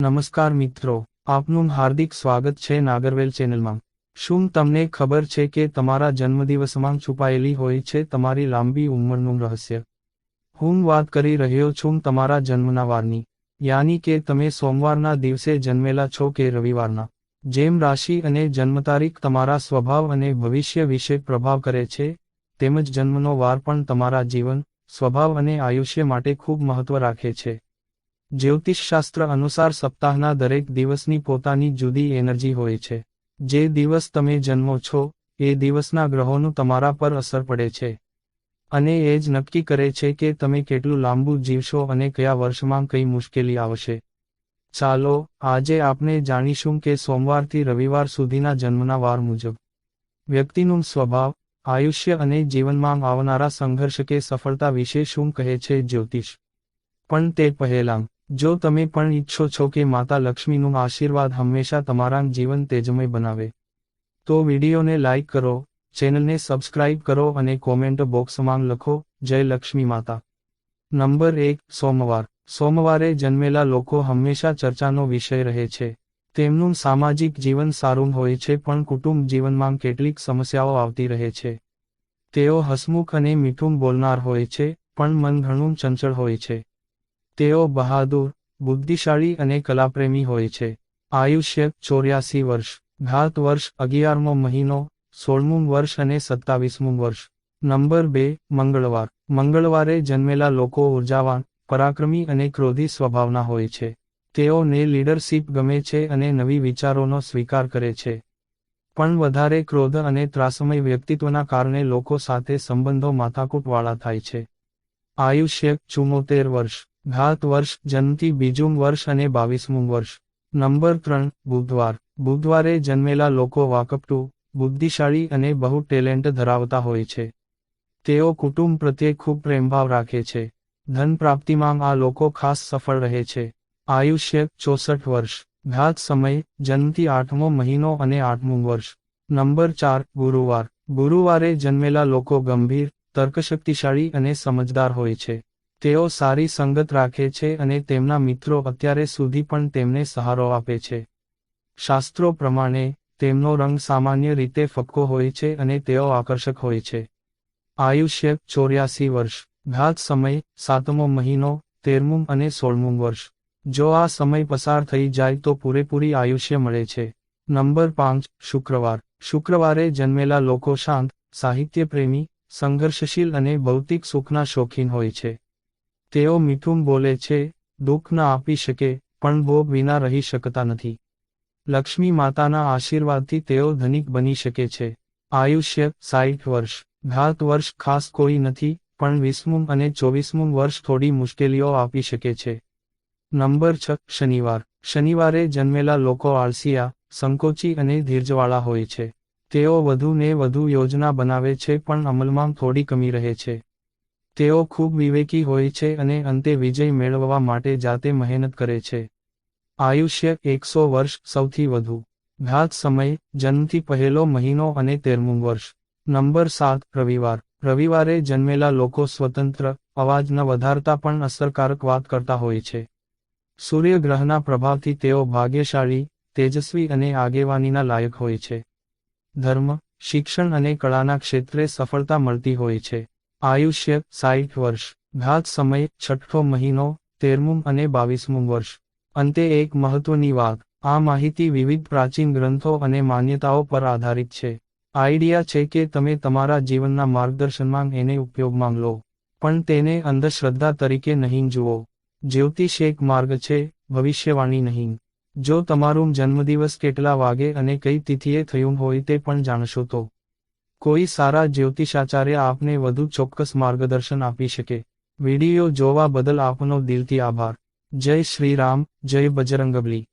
નમસ્કાર મિત્રો, આપનું હાર્દિક સ્વાગત છે નાગરવેલ ચેનલમાં. શું તમને ખબર છે કે તમારા જન્મદિવસમાં છુપાયેલી હોય છે તમારી લાંબી ઉંમરનું રહસ્ય? હું વાત કરી રહ્યો છું તમારા જન્મના વારની. યાની કે તમે સોમવારના દિવસે જન્મેલા છો કે રવિવારના. જેમ રાશિ અને જન્મ તારીખ તમારા સ્વભાવ અને ભવિષ્ય વિશે પ્રભાવ કરે છે, તેમજ જન્મનો વાર પણ તમારા જીવન, સ્વભાવ અને આયુષ્ય માટે ખૂબ મહત્વ રાખે છે. જ્યોતિષશાસ્ત્ર અનુસાર સપ્તાહના દરેક દિવસની પોતાની જુદી એનર્જી હોય છે. જે દિવસ તમે જન્મો છો, એ દિવસના ગ્રહોનું તમારા પર અસર પડે છે. અને એ જ નક્કી કરે છે કે તમે કેટલું લાંબુ જીવશો અને કયા વર્ષમાં કઈ મુશ્કેલી આવશે. ચાલો, આજે આપણે જાણીશું કે સોમવારથી રવિવાર સુધીના જન્મના વાર મુજબ. વ્યક્તિનું સ્વભાવ, આયુષ્ય અને જીવનમાં આવનારા સંઘર્ષ કે સફળતા વિશે શું કહે છે જ્યોતિષ? પણ તે પહેલાં. જો તમે પણ ઈચ્છો છો કે માતા લક્ષ્મીનું આશીર્વાદ હંમેશા તમારા જીવન તેજમય બનાવે, તો વિડીયોને લાઇક કરો, ચેનલને સબસ્ક્રાઇબ કરો અને કોમેન્ટ બોક્સમાં લખો, જય લક્ષ્મી માતા. નંબર એક, સોમવાર. સોમવારે જન્મેલા લોકો હંમેશા ચર્ચાનો વિષય રહે છે. તેમનું સામાજિક જીવન સારું હોય છે પણ કુટુંબ જીવનમાં કેટલીક સમસ્યાઓ આવતી રહે છે. તેઓ હસમુખ અને મીઠું બોલનાર હોય છે, પણ મન ઘણું ચંચળ હોય છે. તેઓ બહાદુર, બુદ્ધિશાળી અને કલાપ્રેમી હોય છે. આયુષ્ય ચોર્યાસી વર્ષ, ઘાત વર્ષ અગિયારમો મહિનો, સોળમું વર્ષ અને સત્તાવીસમું વર્ષ. નંબર બે, મંગળવાર. મંગળવારે જન્મેલા લોકો ઉર્જાવાન, પરાક્રમી અને ક્રોધી સ્વભાવના હોય છે. તેઓને લીડરશીપ ગમે છે અને નવી વિચારોનો સ્વીકાર કરે છે. પણ વધારે ક્રોધ અને ત્રાસમય વ્યક્તિત્વના કારણે લોકો સાથે સંબંધો માથાકૂટવાળા થાય છે. આયુષ્ય ચુમ્મોતેર વર્ષ. ઘાત વર્ષ, જન્મથી બીજું વર્ષ અને બાવીસમું વર્ષ. નંબર ત્રણ, બુધવાર. બુધવારે જન્મેલા લોકો વાકપટુ, બુદ્ધિશાળી અને બહુ ટેલેન્ટ ધરાવતા હોય છે. તેઓ કુટુંબ પ્રત્યે ખૂબ પ્રેમભાવ રાખે છે. ધન પ્રાપ્તિમાં આ લોકો ખાસ સફળ રહે છે. આયુષ્ય, ચોસઠ વર્ષ. ઘાત સમય, જન્મથી આઠમો મહિનો અને આઠમું વર્ષ. નંબર ચાર, ગુરુવાર. ગુરુવારે જન્મેલા લોકો ગંભીર, તર્કશક્તિશાળી અને સમજદાર હોય છે. તેઓ સારી સંગત રાખે છે અને તેમના મિત્રો અત્યારે સુધી પણ તેમને સહારો આપે છે. શાસ્ત્રો પ્રમાણે, તેમનો રંગ સામાન્ય રીતે ફક્કો હોય છે અને તેઓ આકર્ષક હોય છે. આયુષ્ય, ચોર્યાસી વર્ષ, ઘાત સમય, સાતમો મહિનો, તેરમું અને સોળમું વર્ષ. જો આ સમય પસાર થઈ જાય તો પૂરેપૂરી આયુષ્ય મળે છે. નંબર પાંચ, શુક્રવાર. શુક્રવારે જન્મેલા લોકો શાંત, સાહિત્યપ્રેમી, સંઘર્ષશીલ અને ભૌતિક સુખના શોખીન હોય છે. તેઓ મીઠું બોલે છે, દુઃખ ન આપી શકે, પણ ભોગ વિના રહી શકતા નથી. લક્ષ્મી માતાના આશીર્વાદથી તેઓ ધનિક બની શકે છે. આયુષ્ય સાઠ વર્ષ. ઘાત વર્ષ ખાસ કોઈ નથી, પણ વીસમું અને ચોવીસમું વર્ષ થોડી મુશ્કેલીઓ આપી શકે છે. નંબર છ. શનિવાર. શનિવારે જન્મેલા લોકો આળસિયા, સંકોચી અને ધીરજવાળા હોય છે. તેઓ વધુ ને વધુ યોજના બનાવે છે પણ અમલમાં થોડી કમી રહે છે. તેઓ ખૂબ વિવેકી હોય છે અને અંતે વિજય મેળવવા માટે જાતે મહેનત કરે છે. આયુષ્ય એકસો વર્ષ સૌથી વધુ. ઘાત સમય, જન્મથી પહેલો મહિનો અને તેરમું વર્ષ. નંબર સાત, રવિવાર. રવિવારે જન્મેલા લોકો સ્વતંત્ર અવાજ વધારતા પણ અસરકારક વાત કરતા હોય છે. સૂર્યગ્રહના પ્રભાવથી તેઓ ભાગ્યશાળી, તેજસ્વી અને આગેવાનીના લાયક હોય છે. ધર્મ, શિક્ષણ અને કળાના ક્ષેત્રે સફળતા મળતી હોય છે. આયુષ્ય સાઠ વર્ષ, ઘાત સમય છઠ્ઠો મહિનો, તેરમું અને બાવીસમું વર્ષ. અંતે એક મહત્વની વાત, આ માહિતી વિવિધ પ્રાચીન ગ્રંથો અને માન્યતાઓ પર આધારિત છે. આઈડિયા છે કે તમે તમારા જીવનના માર્ગદર્શનમાં એને ઉપયોગમાં લો પણ તેને અંધશ્રદ્ધા તરીકે નહીં જુઓ. જ્યોતિષ એક માર્ગ છે, ભવિષ્યવાણી નહીં. જો તમારું જન્મદિવસ કેટલા વાગે અને કઈ તિથિએ થયું હોય તે પણ જાણશો તો. કોઈ સારા જ્યોતિષાચાર્ય આપને વધુ ચોક્કસ માર્ગદર્શન આપી શકે. વીડિયો જોવા બદલ આપનો દિલથી આભાર. જય શ્રી રામ, જય બજરંગબલી.